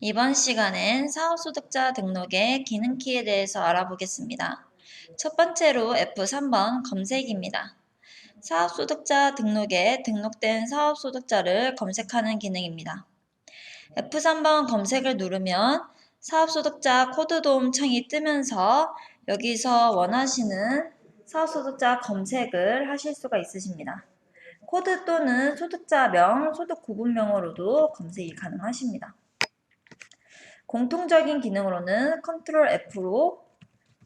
이번 시간엔 사업소득자 등록의 기능키에 대해서 알아보겠습니다. 첫 번째로 F3번 검색입니다. 사업소득자 등록에 등록된 사업소득자를 검색하는 기능입니다. F3번 검색을 누르면 사업소득자 코드 도움 창이 뜨면서 여기서 원하시는 사업소득자 검색을 하실 수가 있으십니다. 코드 또는 소득자명, 소득 구분명으로도 검색이 가능하십니다. 공통적인 기능으로는 컨트롤 F로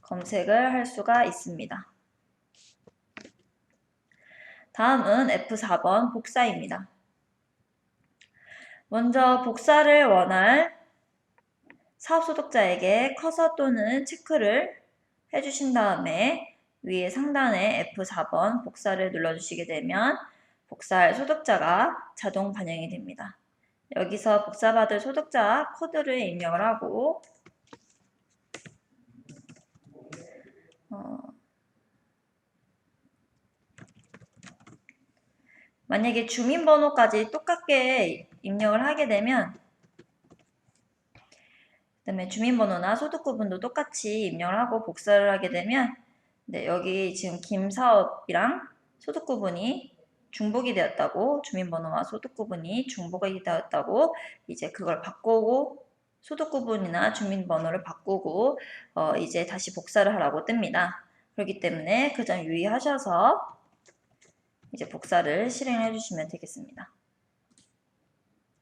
검색을 할 수가 있습니다. 다음은 F4번 복사입니다. 먼저 복사를 원할 사업소득자에게 커서 또는 체크를 해주신 다음에 위에 상단에 F4번 복사를 눌러주시게 되면 복사할 소득자가 자동 반영이 됩니다. 여기서 복사받을 소득자 코드를 입력을 하고 어, 만약에 주민번호까지 똑같게 입력을 하게 되면 그 다음에 주민번호나 소득 구분도 똑같이 입력을 하고 복사를 하게 되면 네, 여기 지금 김사업이랑 소득 구분이 중복이 되었다고 주민번호와 소득구분이 중복이 되었다고 이제 그걸 바꾸고 소득구분이나 주민번호를 바꾸고 어 이제 다시 복사를 하라고 뜹니다. 그렇기 때문에 그 점 유의하셔서 이제 복사를 실행해 주시면 되겠습니다.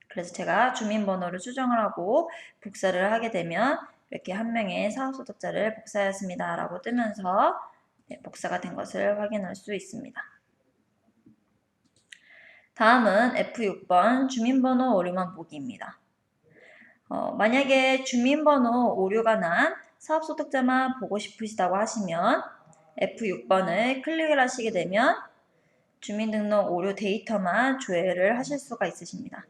그래서 제가 주민번호를 수정을 하고 복사를 하게 되면 이렇게 한 명의 사업소득자를 복사하였습니다. 라고 뜨면서 네, 복사가 된 것을 확인할 수 있습니다. 다음은 F6번 주민번호 오류만 보기입니다. 어, 만약에 주민번호 오류가 난 사업소득자만 보고 싶으시다고 하시면 F6번을 클릭을 하시게 되면 주민등록 오류 데이터만 조회를 하실 수가 있으십니다.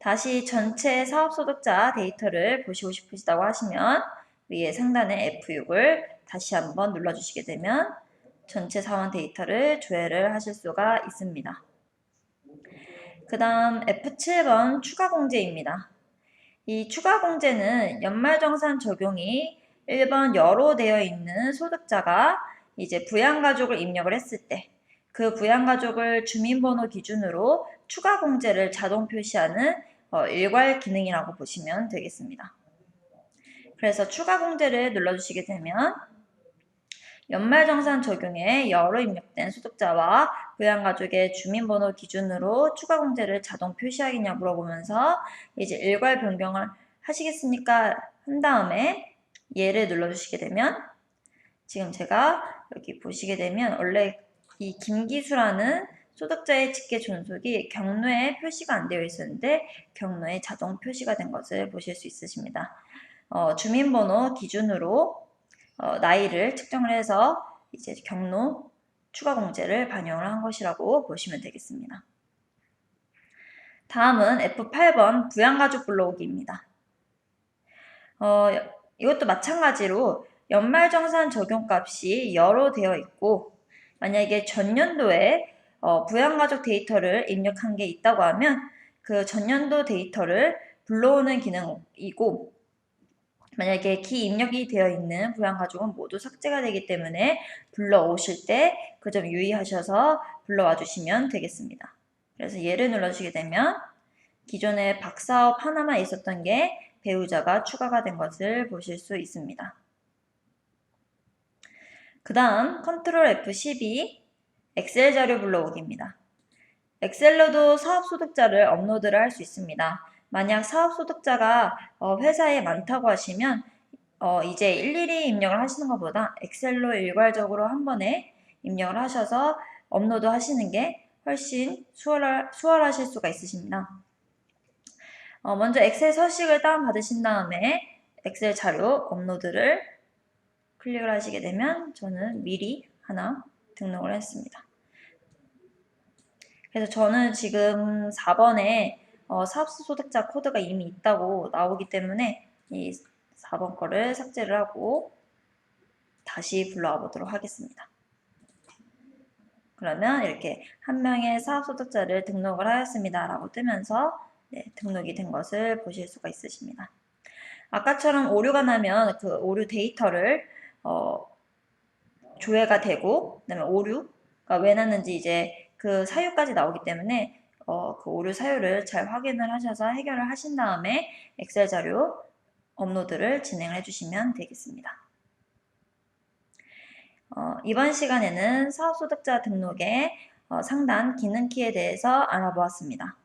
다시 전체 사업소득자 데이터를 보시고 싶으시다고 하시면 위에 상단에 F6을 다시 한번 눌러주시게 되면 전체 사원 데이터를 조회를 하실 수가 있습니다. 그 다음 F7번 추가 공제입니다. 이 추가 공제는 연말정산 적용이 1번 여로 되어 있는 소득자가 이제 부양가족을 입력을 했을 때 그 부양가족을 주민번호 기준으로 추가 공제를 자동 표시하는 어, 일괄 기능이라고 보시면 되겠습니다. 그래서 추가 공제를 눌러주시게 되면 연말정산 적용에 여러 입력된 소득자와 부양가족의 주민번호 기준으로 추가 공제를 자동 표시하겠냐 물어보면서 이제 일괄 변경을 하시겠습니까? 한 다음에 얘를 눌러주시게 되면 지금 제가 여기 보시게 되면 원래 이 김기수라는 소득자의 직계 존속이 경로에 표시가 안 되어 있었는데 경로에 자동 표시가 된 것을 보실 수 있으십니다. 어, 주민번호 기준으로 어, 나이를 측정을 해서 이제 경로 추가 공제를 반영을 한 것이라고 보시면 되겠습니다. 다음은 F8번 부양가족 불러오기입니다. 어, 이것도 마찬가지로 연말정산 적용값이 여로 되어 있고 만약에 전년도에 어, 부양가족 데이터를 입력한 게 있다고 하면 그 전년도 데이터를 불러오는 기능이고 만약에 기 입력이 되어 있는 부양가족은 모두 삭제가 되기 때문에 불러오실 때 그 점 유의하셔서 불러와 주시면 되겠습니다. 그래서 얘를 눌러주시게 되면 기존에 박사업 하나만 있었던 게 배우자가 추가가 된 것을 보실 수 있습니다. 그 다음 컨트롤 F12 엑셀 자료 불러오기입니다. 엑셀로도 사업소득자를 업로드를 할 수 있습니다. 만약 사업소득자가 어, 회사에 많다고 하시면 어, 이제 일일이 입력을 하시는 것보다 엑셀로 일괄적으로 한 번에 입력을 하셔서 업로드 하시는 게 훨씬 수월, 수월하실 수가 있으십니다. 어, 먼저 엑셀 서식을 다운받으신 다음에 엑셀 자료 업로드를 클릭을 하시게 되면 저는 미리 하나 등록을 했습니다. 그래서 저는 지금 4번에 어, 사업소 소득자 코드가 이미 있다고 나오기 때문에 이 4번 거를 삭제를 하고 다시 불러와 보도록 하겠습니다. 그러면 이렇게 한 명의 사업소득자를 등록을 하였습니다. 라고 뜨면서 네, 등록이 된 것을 보실 수가 있으십니다. 아까처럼 오류가 나면 그 오류 데이터를 어, 조회가 되고 그다음에 오류가 왜 났는지 이제 그 사유까지 나오기 때문에 어, 그 오류 사유를 잘 확인을 하셔서 해결을 하신 다음에 엑셀 자료 업로드를 진행을 해주시면 되겠습니다. 어, 이번 시간에는 사업소득자 등록의 어, 상단 기능키에 대해서 알아보았습니다.